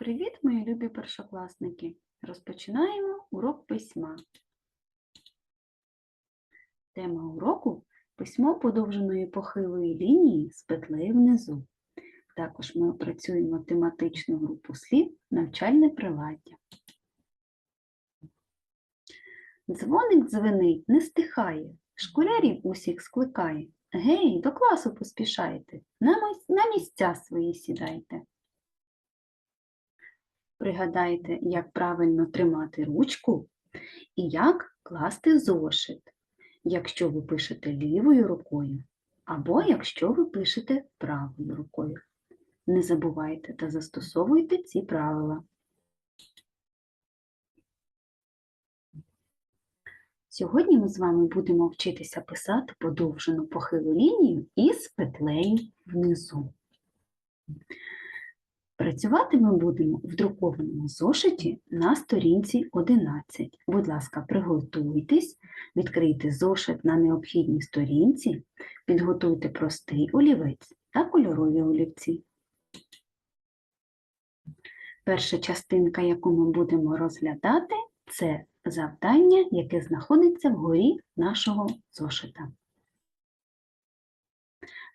Привіт, мої любі першокласники! Розпочинаємо урок письма. Тема уроку письмо подовженої похилої лінії з петлею внизу. Також ми опрацюємо тематичну групу слів навчальне приладдя. Дзвоник дзвенить, не стихає, школярів усіх скликає. Гей, до класу поспішайте, на місця свої сідайте. Пригадайте, як правильно тримати ручку і як класти зошит, якщо ви пишете лівою рукою, або якщо ви пишете правою рукою. Не забувайте та застосовуйте ці правила. Сьогодні ми з вами будемо вчитися писати подовжену похилу лінію із петлею внизу. Працювати ми будемо в друкованому зошиті на сторінці 11. Будь ласка, приготуйтесь, відкрийте зошит на необхідній сторінці, підготуйте простий олівець та кольорові олівці. Перша частинка, яку ми будемо розглядати, це завдання, яке знаходиться вгорі нашого зошита.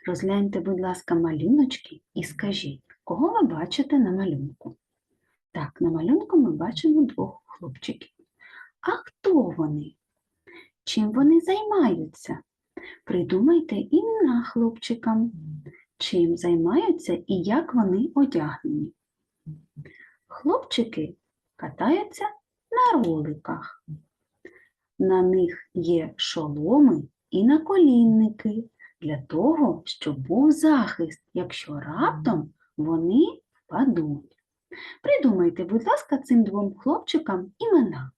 Розгляньте, будь ласка, малюночки і скажіть, кого ви бачите на малюнку? Так, на малюнку ми бачимо двох хлопчиків. А хто вони? Чим вони займаються? Придумайте імена хлопчикам. Чим займаються і як вони одягнені? Хлопчики катаються на роликах. На них є шоломи і наколінники для того, щоб був захист, якщо раптом вони впадуть. Придумайте, будь ласка, цим двом хлопчикам імена.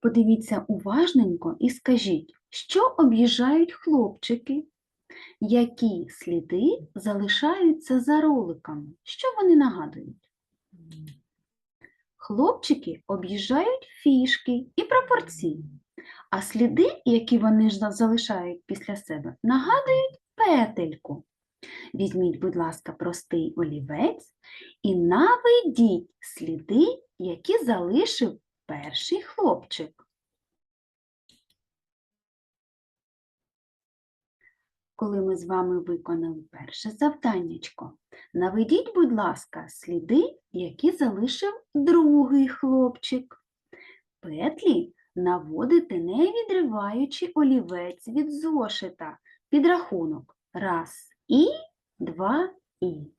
Подивіться уважненько і скажіть, що об'їжджають хлопчики? Які сліди залишаються за роликами? Що вони нагадують? Хлопчики об'їжджають фішки і прапорці, а сліди, які вони ж залишають після себе, нагадують петельку. Візьміть, будь ласка, простий олівець і наведіть сліди, які залишив перший хлопчик. Коли ми з вами виконали перше завданнячко, наведіть, будь ласка, сліди, які залишив другий хлопчик. Петлі наводите, не відриваючи олівець від зошита. Підрахунок. Раз і, два і.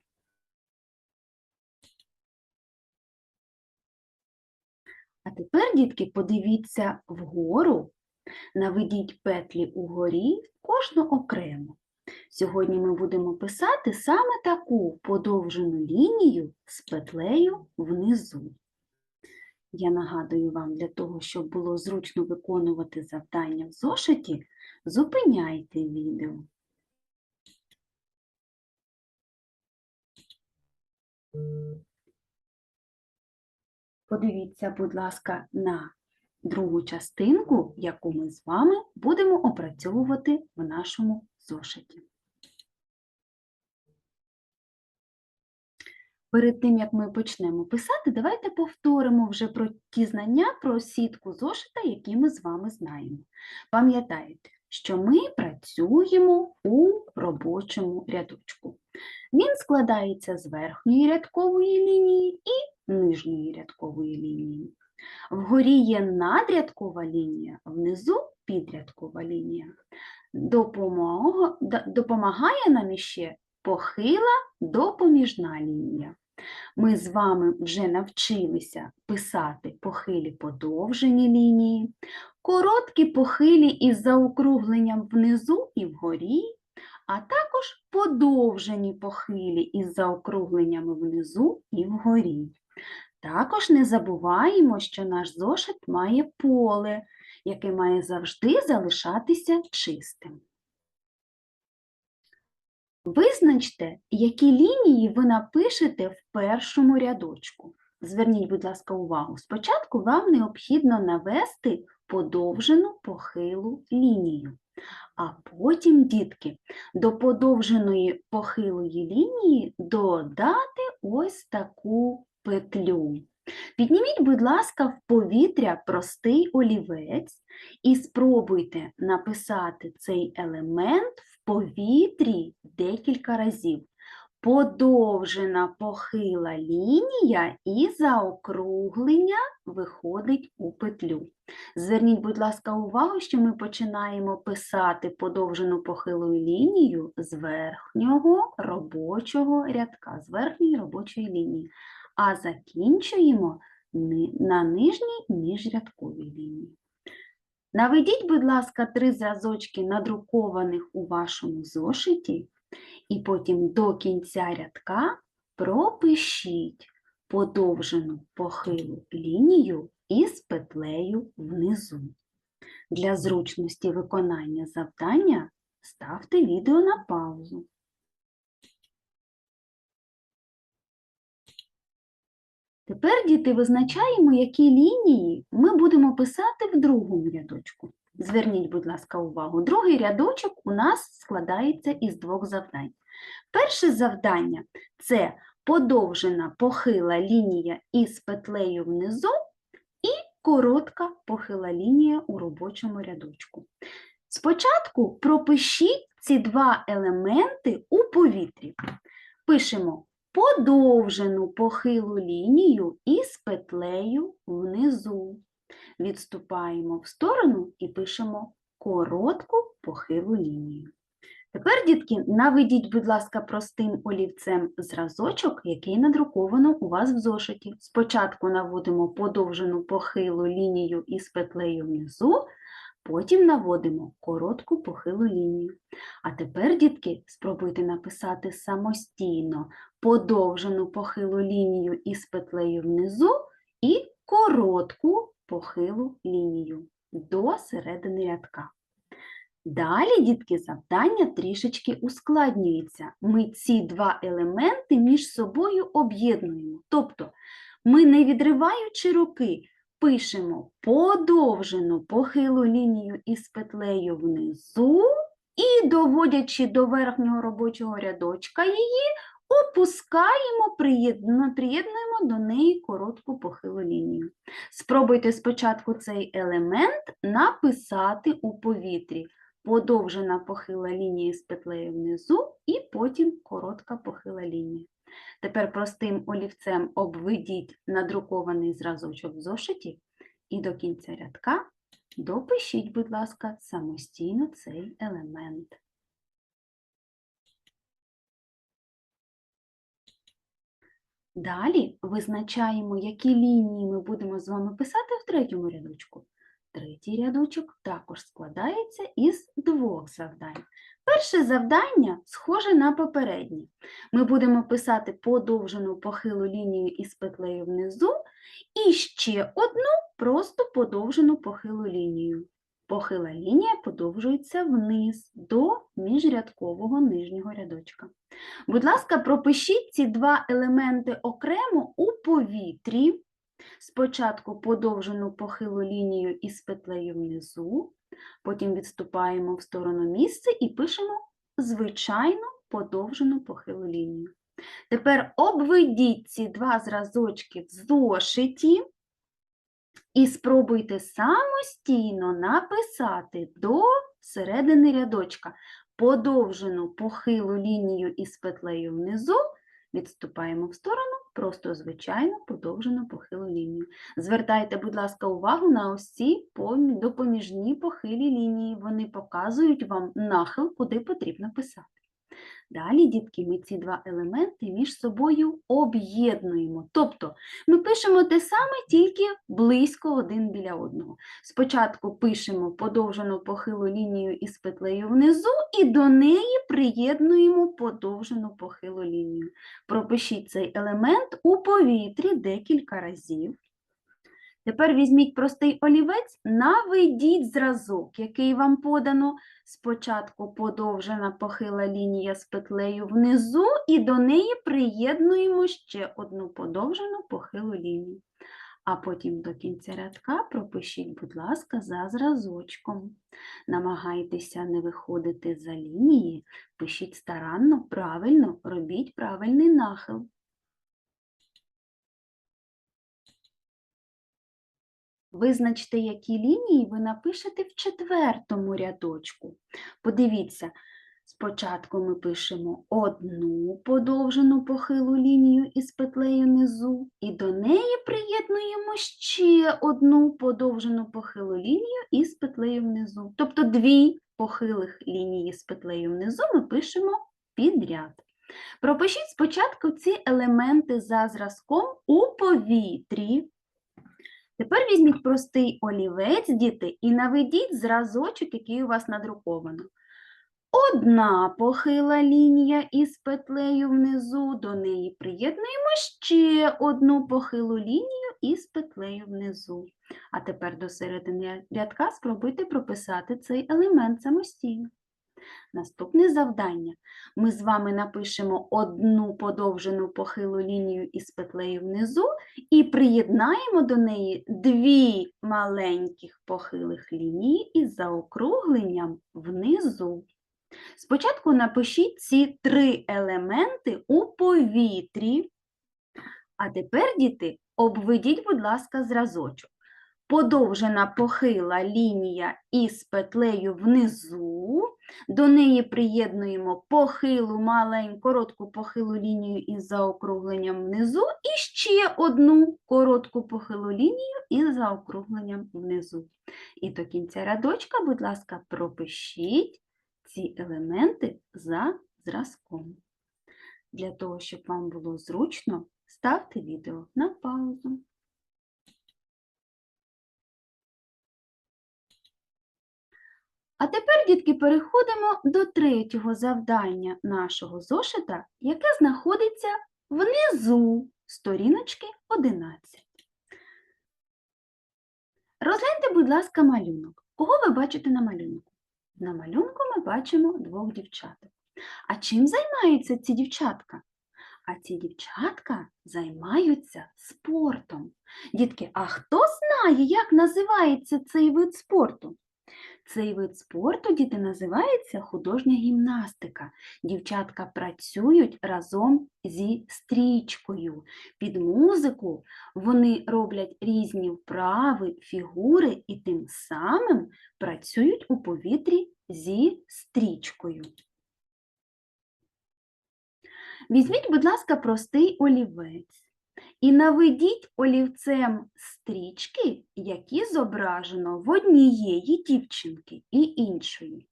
А тепер, дітки, подивіться вгору, наведіть петлі угорі кожну окремо. Сьогодні ми будемо писати саме таку подовжену лінію з петлею внизу. Я нагадую вам, для того, щоб було зручно виконувати завдання в зошиті, зупиняйте відео. Подивіться, будь ласка, на другу частинку, яку ми з вами будемо опрацьовувати в нашому зошиті. Перед тим, як ми почнемо писати, давайте повторимо вже про ті знання про сітку зошита, які ми з вами знаємо. Пам'ятаєте, що ми працюємо у робочому рядочку. Він складається з верхньої рядкової лінії і нижньої рядкової лінії. Вгорі є надрядкова лінія, внизу підрядкова лінія. Допомагає нам іще похила допоміжна лінія. Ми з вами вже навчилися писати похилі подовжені лінії, короткі похилі із заокругленням внизу і вгорі, а також подовжені похилі із заокругленнями внизу і вгорі. Також не забуваємо, що наш зошит має поле, яке має завжди залишатися чистим. Визначте, які лінії ви напишете в першому рядочку. Зверніть, будь ласка, увагу. Спочатку вам необхідно навести подовжену похилу лінію. А потім, дітки, до подовженої похилої лінії додати ось таку петлю. Підніміть, будь ласка, в повітря простий олівець і спробуйте написати цей елемент повітрі декілька разів. Подовжена похила лінія і заокруглення виходить у петлю. Зверніть, будь ласка, увагу, що ми починаємо писати подовжену похилу лінію з верхнього робочого рядка, з верхньої робочої лінії, а закінчуємо на нижній міжрядковій лінії. Наведіть, будь ласка, три зразочки надрукованих у вашому зошиті, і потім до кінця рядка пропишіть подовжену похилу лінію із петлею внизу. Для зручності виконання завдання ставте відео на паузу. Тепер, діти, визначаємо, які лінії ми будемо писати в другому рядочку. Зверніть, будь ласка, увагу. Другий рядочок у нас складається із двох завдань. Перше завдання це подовжена похила лінія із петлею внизу і коротка похила лінія у робочому рядочку. Спочатку пропишіть ці два елементи у повітрі. Пишемо подовжену похилу лінію із петлею внизу. Відступаємо в сторону і пишемо коротку похилу лінію. Тепер, дітки, наведіть, будь ласка, простим олівцем зразочок, який надруковано у вас в зошиті. Спочатку наводимо подовжену похилу лінію із петлею внизу, потім наводимо коротку похилу лінію. А тепер, дітки, спробуйте написати самостійно подовжену похилу лінію із петлею внизу і коротку похилу лінію до середини рядка. Далі, дітки, завдання трішечки ускладнюється. Ми ці два елементи між собою об'єднуємо. Тобто ми, не відриваючи руки, пишемо подовжену похилу лінію із петлею внизу і, доводячи до верхнього робочого рядочка її, опускаємо, приєдну- приєднуємо до неї коротку похилу лінію. Спробуйте спочатку цей елемент написати у повітрі. Подовжена похила лінія з петлею внизу і потім коротка похила лінія. Тепер простим олівцем обведіть надрукований зразочок в зошиті і до кінця рядка допишіть, будь ласка, самостійно цей елемент. Далі визначаємо, які лінії ми будемо з вами писати в третьому рядочку. Третій рядочок також складається із двох завдань. Перше завдання схоже на попереднє. Ми будемо писати подовжену похилу лінію із петлею внизу і ще одну просто подовжену похилу лінію. Похила лінія подовжується вниз до міжрядкового нижнього рядочка. Будь ласка, пропишіть ці два елементи окремо у повітрі. Спочатку подовжену похилу лінію із петлею внизу, потім відступаємо в сторону місця і пишемо звичайну подовжену похилу лінію. Тепер обведіть ці два зразочки в зошиті і спробуйте самостійно написати до середини рядочка подовжену похилу лінію із петлею внизу, відступаємо в сторону, просто звичайну подовжену похилу лінію. Звертайте, будь ласка, увагу на усі помі- допоміжні похилі лінії. Вони показують вам нахил, куди потрібно писати. Далі, дітки, ми ці два елементи між собою об'єднуємо. Тобто ми пишемо те саме, тільки близько один біля одного. Спочатку пишемо подовжену похилу лінію із петлею внизу, і до неї приєднуємо подовжену похилу лінію. Пропишіть цей елемент у повітрі декілька разів. Тепер візьміть простий олівець, наведіть зразок, який вам подано. Спочатку подовжена похила лінія з петлею внизу, і до неї приєднуємо ще одну подовжену похилу лінію. а потім до кінця рядка пропишіть, будь ласка, за зразочком. Намагайтеся не виходити за лінії, пишіть старанно, правильно, робіть правильний нахил. Визначте, які лінії ви напишете в четвертому рядочку. Подивіться, спочатку ми пишемо одну подовжену похилу лінію із петлею внизу, і до неї приєднуємо ще одну подовжену похилу лінію із петлею внизу. Тобто дві похилих лінії з петлею внизу ми пишемо підряд. Пропишіть спочатку ці елементи за зразком у повітрі. Тепер візьміть простий олівець, діти, і наведіть зразочок, який у вас надруковано. Одна похила лінія із петлею внизу, до неї приєднуємо ще одну похилу лінію із петлею внизу. А тепер до середини рядка спробуйте прописати цей елемент самостійно. Наступне завдання. Ми з вами напишемо одну подовжену похилу лінію із петлею внизу і приєднаємо до неї дві маленьких похилих лінії із заокругленням внизу. Спочатку напишіть ці три елементи у повітрі. А тепер, діти, обведіть, будь ласка, зразочок. Подовжена похила лінія із петлею внизу, до неї приєднуємо похилу маленьку коротку похилу лінію із заокругленням внизу і ще одну коротку похилу лінію із заокругленням внизу. І до кінця рядочка, будь ласка, пропишіть ці елементи за зразком. Для того, щоб вам було зручно, ставте відео на паузу. А тепер, дітки, переходимо до третього завдання нашого зошита, яке знаходиться внизу сторіночки 11. Розгляньте, будь ласка, малюнок. Кого ви бачите на малюнку? На малюнку ми бачимо двох дівчаток. А чим займаються ці дівчатка? А ці дівчатка займаються спортом. Дітки, а хто знає, як називається цей вид спорту? Цей вид спорту, діти, називається художня гімнастика. Дівчатка працюють разом зі стрічкою. Під музику вони роблять різні вправи, фігури і тим самим працюють у повітрі зі стрічкою. Візьміть, будь ласка, простий олівець і наведіть олівцем стрічки, які зображено в однієї дівчинки і іншої.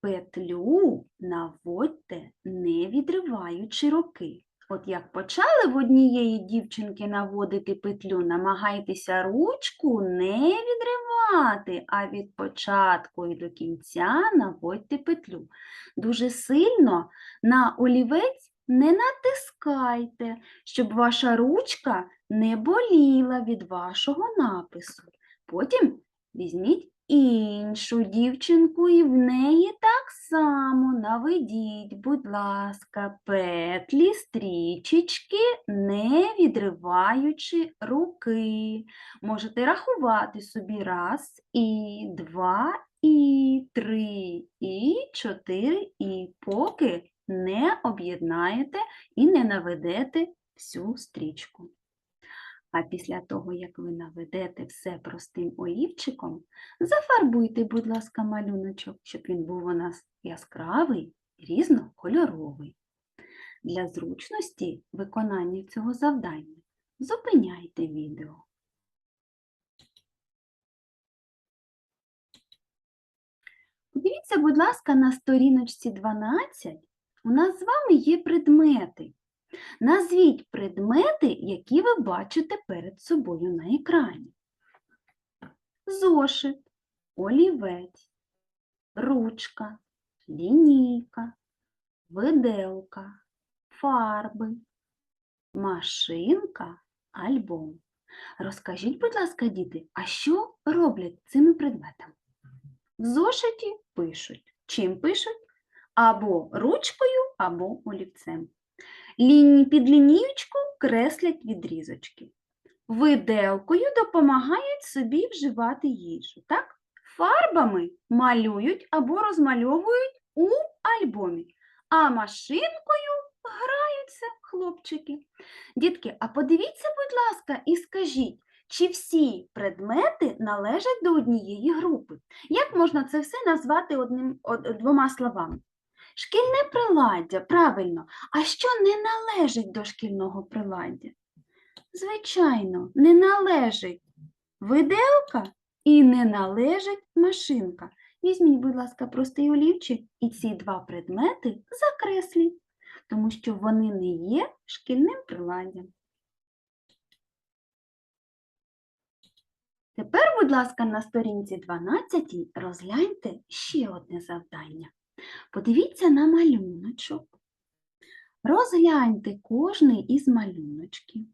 Петлю наводьте, не відриваючи руки. От як почали в однієї дівчинки наводити петлю, намагайтеся ручку не відривати, а від початку і до кінця наводьте петлю. Дуже сильно на олівець не натискайте, щоб ваша ручка не боліла від вашого напису. Потім візьміть іншу дівчинку і в неї так само наведіть, будь ласка, петлі, стрічечки, не відриваючи руки. Можете рахувати собі раз, і два, і три, і чотири, і поки не об'єднаєте і не наведете всю стрічку. А після того, як ви наведете все простим олівчиком, зафарбуйте, будь ласка, малюночок, щоб він був у нас яскравий, різнокольоровий. Для зручності виконання цього завдання зупиняйте відео. Подивіться, будь ласка, на сторіночці 12 у нас з вами є предмети. Назвіть предмети, які ви бачите перед собою на екрані. Зошит, олівець, ручка, лінійка, виделка, фарби, машинка, альбом. Розкажіть, будь ласка, діти, а що роблять цими предметами? В зошиті пишуть. Чим пишуть? Або ручкою, або олівцем. Лінії під лінієчку креслять відрізочки. виделкою допомагають собі вживати їжу, так? Фарбами малюють або розмальовують у альбомі, а машинкою граються хлопчики. Дітки, а подивіться, будь ласка, і скажіть, чи всі предмети належать до однієї групи? Як можна це все назвати одним, од- двома словами? Шкільне приладдя, правильно. А що не належить до шкільного приладдя? Звичайно, не належить виделка і не належить машинка. Візьміть, будь ласка, простий олівчик і ці два предмети закресліть, тому що вони не є шкільним приладдям. Тепер, будь ласка, на сторінці 12 розгляньте ще одне завдання. Подивіться на малюночок. Розгляньте кожний із малюночків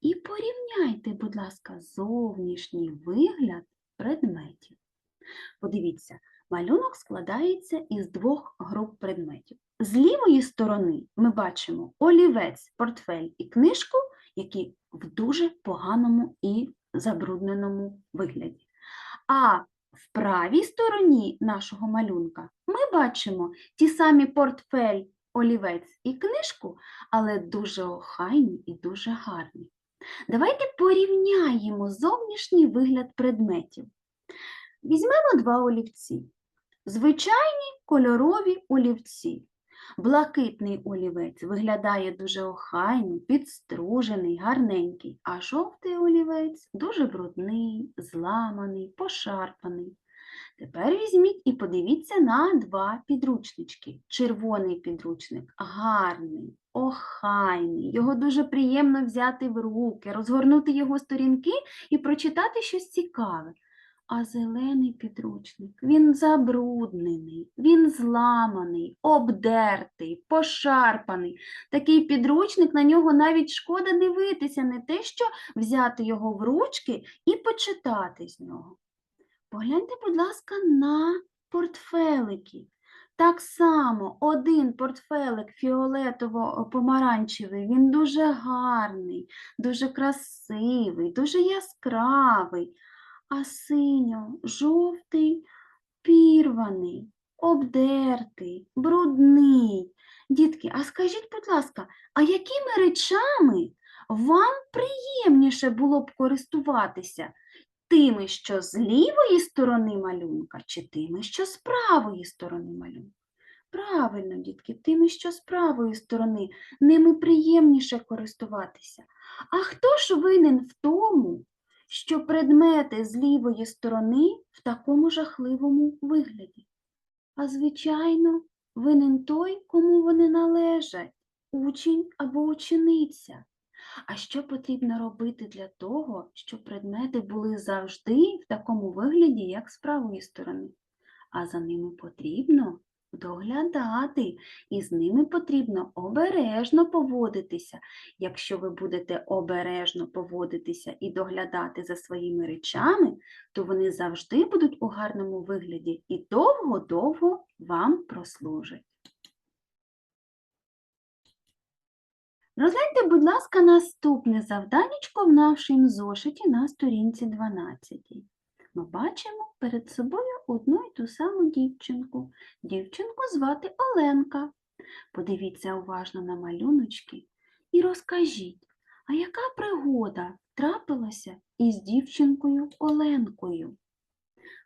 і порівняйте, будь ласка, зовнішній вигляд предметів. Подивіться, малюнок складається із двох груп предметів. З лівої сторони ми бачимо олівець, портфель і книжку, які в дуже поганому і забрудненому вигляді. А в правій стороні нашого малюнка ми бачимо ті самі портфель, олівець і книжку, але дуже охайні і дуже гарні. Давайте порівняємо зовнішній вигляд предметів. Візьмемо два олівці. Звичайні кольорові олівці. Блакитний олівець виглядає дуже охайно, підстружений, гарненький, а жовтий олівець дуже брудний, зламаний, пошарпаний. Тепер візьміть і подивіться на два підручнички. Червоний підручник гарний, охайний, його дуже приємно взяти в руки, розгорнути його сторінки і прочитати щось цікаве. А зелений підручник, він забруднений, він зламаний, обдертий, пошарпаний. Такий підручник, на нього навіть шкода дивитися, не те, що взяти його в ручки і почитати з нього. Погляньте, будь ласка, на портфелики. Так само один портфелик фіолетово-помаранчевий, він дуже гарний, дуже красивий, дуже яскравий, а синьо-жовтий пірваний, обдертий, брудний. Дітки, а скажіть, будь ласка, а якими речами вам приємніше було б користуватися? Тими, що з лівої сторони малюнка, чи тими, що з правої сторони малюнка? Правильно, дітки, тими, що з правої сторони, ними приємніше користуватися. А хто ж винен в тому, що предмети з лівої сторони в такому жахливому вигляді? А звичайно, винен той, кому вони належать, учень або учениця. А що потрібно робити для того, щоб предмети були завжди в такому вигляді, як з правої сторони? А за ними потрібно доглядати, і з ними потрібно обережно поводитися. Якщо ви будете обережно поводитися і доглядати за своїми речами, то вони завжди будуть у гарному вигляді і довго-довго вам прослужать. Розгляньте, будь ласка, наступне завданечко в нашому зошиті на сторінці 12. Ми бачимо перед собою одну й ту саму дівчинку. Дівчинку звати Оленка. Подивіться уважно на малюночки і розкажіть, а яка пригода трапилася із дівчинкою Оленкою?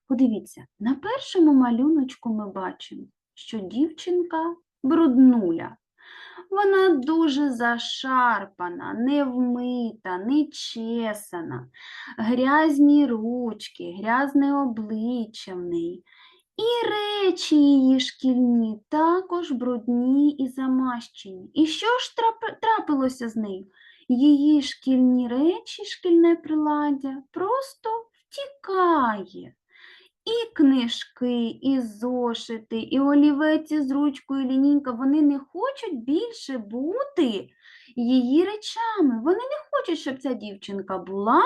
Подивіться, на першому малюночку ми бачимо, що дівчинка бруднуля. Вона дуже зашарпана, невмита, нечесана, грязні ручки, грязне обличчя в неї. І речі її шкільні також брудні і замащені. І що ж трапилося з нею? Її шкільні речі, шкільне приладдя просто втікає. І книжки, і зошити, і олівець із ручкою, і лінійка, вони не хочуть більше бути її речами. Вони не хочуть, щоб ця дівчинка була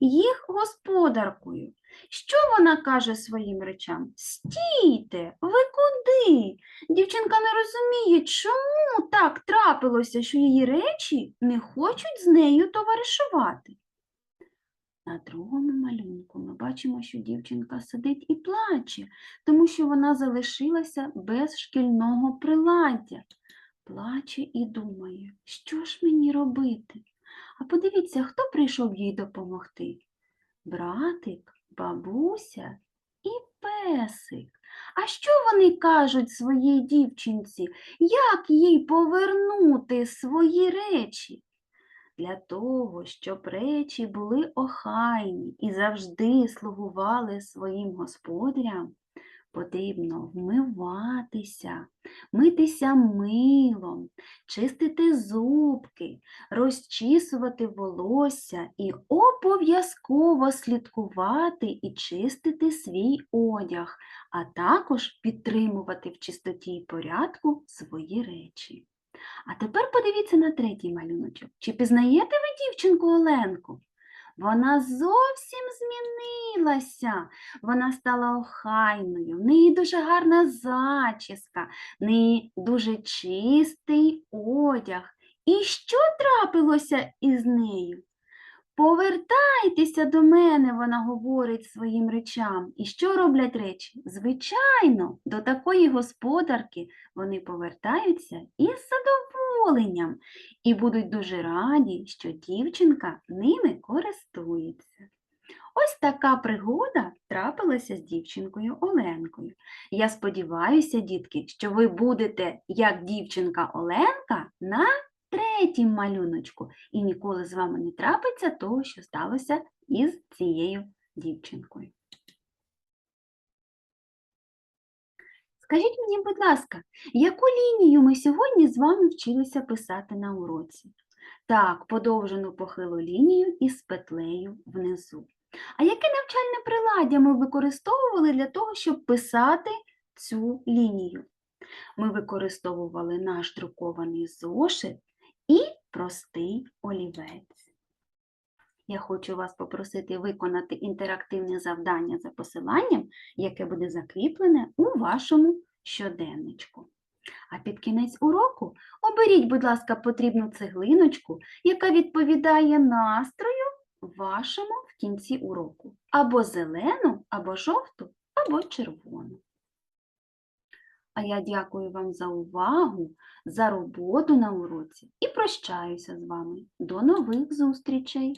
їх господаркою. Що вона каже своїм речам? Стійте, ви куди? Дівчинка не розуміє, чому так трапилося, що її речі не хочуть з нею товаришувати. На другому малюнку ми бачимо, що дівчинка сидить і плаче, тому що вона залишилася без шкільного приладдя. Плаче і думає, що ж мені робити? А подивіться, хто прийшов їй допомогти? Братик, бабуся і песик. А що вони кажуть своїй дівчинці? Як їй повернути свої речі? Для того, щоб речі були охайні і завжди слугували своїм господарям, потрібно вмиватися, митися милом, чистити зубки, розчісувати волосся і обов'язково слідкувати і чистити свій одяг, а також підтримувати в чистоті і порядку свої речі. А тепер подивіться на третій малюночок. Чи пізнаєте ви дівчинку Оленку? Вона зовсім змінилася. Вона стала охайною, в неї дуже гарна зачіска, в неї дуже чистий одяг. І що трапилося із нею? Повертайтеся до мене, вона говорить своїм речам. І що роблять речі? Звичайно, до такої господарки вони повертаються із задоволенням і будуть дуже раді, що дівчинка ними користується. Ось така пригода трапилася з дівчинкою Оленкою. Я сподіваюся, дітки, що ви будете, як дівчинка Оленка, на третім малюночку, і ніколи з вами не трапиться того, що сталося із цією дівчинкою. Скажіть мені, будь ласка, яку лінію ми сьогодні з вами вчилися писати на уроці? Так, подовжену похилу лінію із петлею внизу. А яке навчальне приладдя ми використовували для того, щоб писати цю лінію? Ми використовували наш друкований зошит і простий олівець. Я хочу вас попросити виконати інтерактивне завдання за посиланням, яке буде закріплене у вашому щоденничку. А під кінець уроку оберіть, будь ласка, потрібну цеглиночку, яка відповідає настрою вашому в кінці уроку. Або зелену, або жовту, або червону. А я дякую вам за увагу, за роботу на уроці і прощаюся з вами. До нових зустрічей!